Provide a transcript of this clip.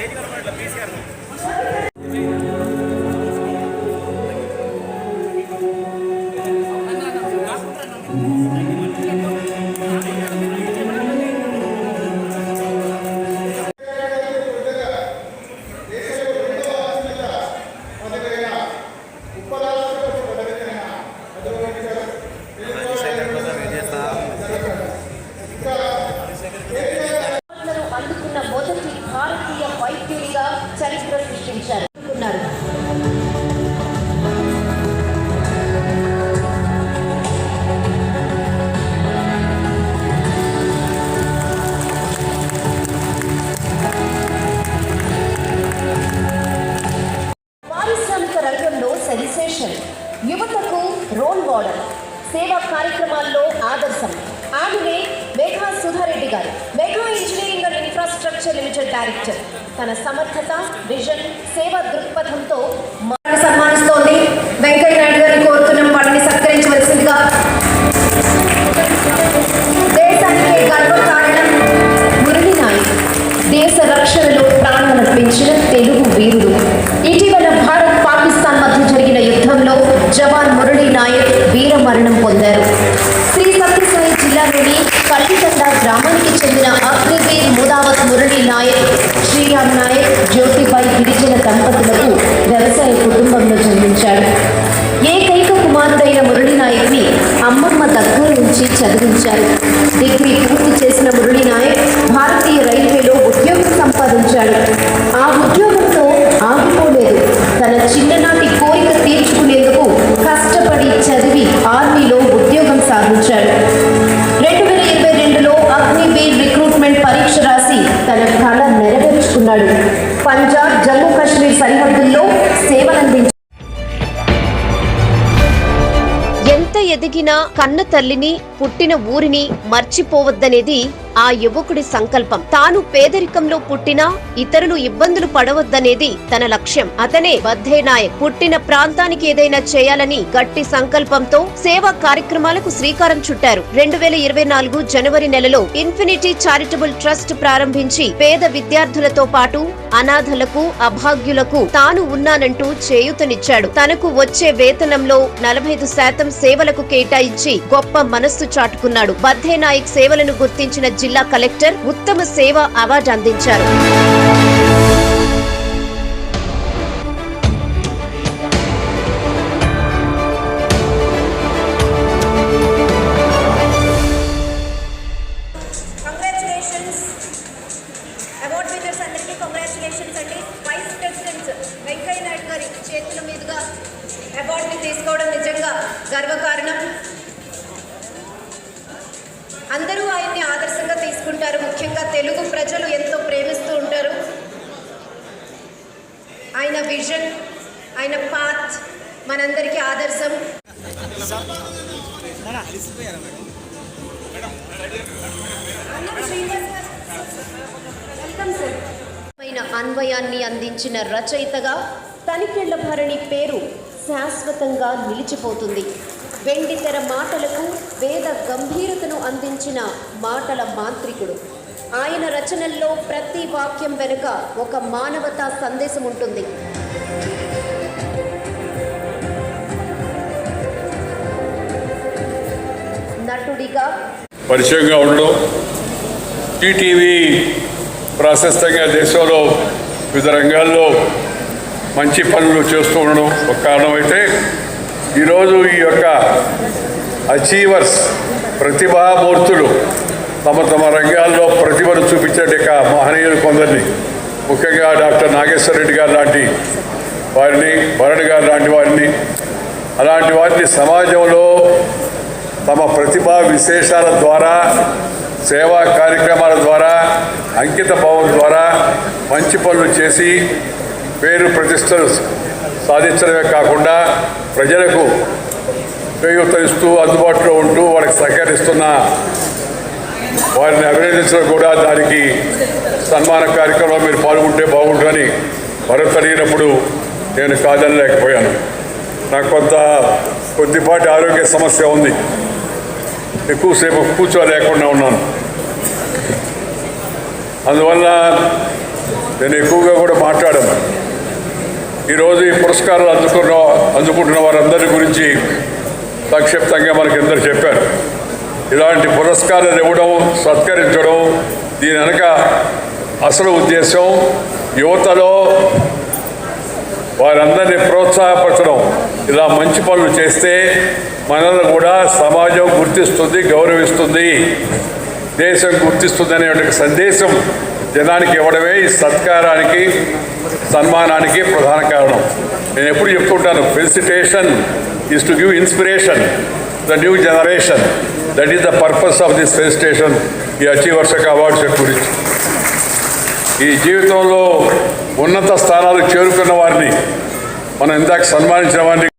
Stage కనపడలేదు యువతకు role model సేవా కార్యక్రమాల్లో ఆదర్శం. ఆమెనే మేఘా సుధారెడ్డి గారు. Megha engineering and infrastructure limited director. తన సమర్థత విజన్ సేవా దృక్పథంతో మరణం పొందారు. శ్రీ సత్యసాయి జిల్లాలోని కల్లితండ గ్రామానికి చెందిన అగ్నివీర్ ముదావత్ మురళి నాయక్ శ్రీరామ్ నాయక్ జ్యోతిబాయి గిరిజన దంపతులకు వ్యవసాయ కుటుంబంలో జన్మించాడు. ఏకైక కుమారుడైన మురళి నాయక్ని అమ్మమ్మ దగ్గర నుంచి చదివించారు. డిగ్రీ పూర్తి చేసిన మురళి నాయక్ భారతీయ పంజాబ్ జమ్మూ కాశ్మీర్ సరిహద్దుల్లో సేవలందించారు. ఎంత ఎదిగినా కన్న తల్లిని పుట్టిన ఊరిని మర్చిపోవద్దనేది ఆ యువకుడి సంకల్పం. తాను పేదరికంలో పుట్టినా ఇతరులు ఇబ్బందులు పడవద్దనేది తన లక్ష్యం. అతనే బద్ధే నాయక్ పుట్టిన ప్రాంతానికి ఏదైనా చేయాలని గట్టి సంకల్పంతో సేవా కార్యక్రమాలకు శ్రీకారం చుట్టారు. రెండు వేల ఇరవై నాలుగు జనవరి నెలలో ఇన్ఫినిటీ చారిటబుల్ ట్రస్ట్ ప్రారంభించి పేద విద్యార్థులతో పాటు అనాథలకు అభాగ్యులకు తాను ఉన్నానంటూ చేయూతనిచ్చాడు. తనకు వచ్చే వేతనంలో నలభై ఐదు శాతం సేవలకు కేటాయించి గొప్ప మనస్సు చాటుకున్నాడు. బద్ధే నాయక్ సేవలను గుర్తించిన జిల్లా కలెక్టర్ ఉత్తమ సేవ అవార్డు అందించారు. ఉంటారు. ముఖ్యంగా తెలుగు ప్రజలు ఎంతో ప్రేమిస్తూ ఉంటారు. ఆయన విజన్ ఆయన పాత్ మనందరికీ ఆదర్శం. అన్వయాన్ని అందించిన రచయితగా తనికెళ్ళ భరణి పేరు శాశ్వతంగా నిలిచిపోతుంది. వెండితెర మాటలకు వేద గంభీరతను అందించిన మాటల మాంత్రికుడు. ఆయన రచనల్లో ప్రతి వాక్యం వెనుక ఒక మానవతా సందేశం ఉంటుంది. నటుడిగా పరిచయంగా ఉండడం టీటీవీ ప్రాశస్తంగా దేశంలో వివిధ రంగాల్లో మంచి పనులు చేస్తూ ఉండడం ఒక కారణమైతే ఈరోజు ఈ యొక్క అచీవర్స్ ప్రతిభామూర్తులు తమ తమ రంగాల్లో ప్రతిభను చూపించే మహనీయులు కొందరిని. ముఖ్యంగా డాక్టర్ నాగేశ్వర రెడ్డి గారు లాంటి వారిని భరణ్ గారు లాంటి వారిని. అలాంటి వారిని సమాజంలో తమ ప్రతిభా విశేషాల ద్వారా సేవా కార్యక్రమాల ద్వారా అంకిత భావం ద్వారా మంచి పనులు చేసి పేరు ప్రతిష్టలు సాధించడమే కాకుండా ప్రజలకు చేయూతనిస్తూ అందుబాటులో ఉంటూ వాళ్ళకి సహకరిస్తున్న వారిని అభినందించడం కూడా దానికి సన్మాన కార్యక్రమంలో మీరు పాల్గొంటే బాగుంటుందని భరత్ అడిగినప్పుడు నేను కాదనలేకపోయాను. నాకు కొంత కొద్దిపాటి ఆరోగ్య సమస్య ఉంది. ఎక్కువసేపు కూర్చోలేకుండా ఉన్నాను. అందువల్ల నేను ఎక్కువగా కూడా మాట్లాడాను. ఈరోజు ఈ పురస్కారాలు అందుకున్న అందుకుంటున్న వారందరి గురించి సంక్షిప్తంగా మనకి అందరు చెప్పారు. ఇలాంటి పురస్కారాలు ఇవ్వడం సత్కరించడం దీని వెనక అసలు ఉద్దేశం యువతలో వారందరినీ ప్రోత్సాహపరచడం. ఇలా మంచి పనులు చేస్తే మనల్ని కూడా సమాజం గుర్తిస్తుంది గౌరవిస్తుంది దేశం గుర్తిస్తుంది అనే సందేశం జనానికి ఇవ్వడమే ఈ సత్కారానికి సన్మానానికి ప్రధాన కారణం. నేను ఎప్పుడు చెప్తుంటాను felicitation is to give inspiration the new generation that is the purpose of this felicitation ఈ అచీవర్షక అవార్డ్స్ గురించి. ఈ జీవితంలో ఉన్నత స్థానాలు చేరుకున్న వారిని మనం ఇందాక సన్మానించిన వారిని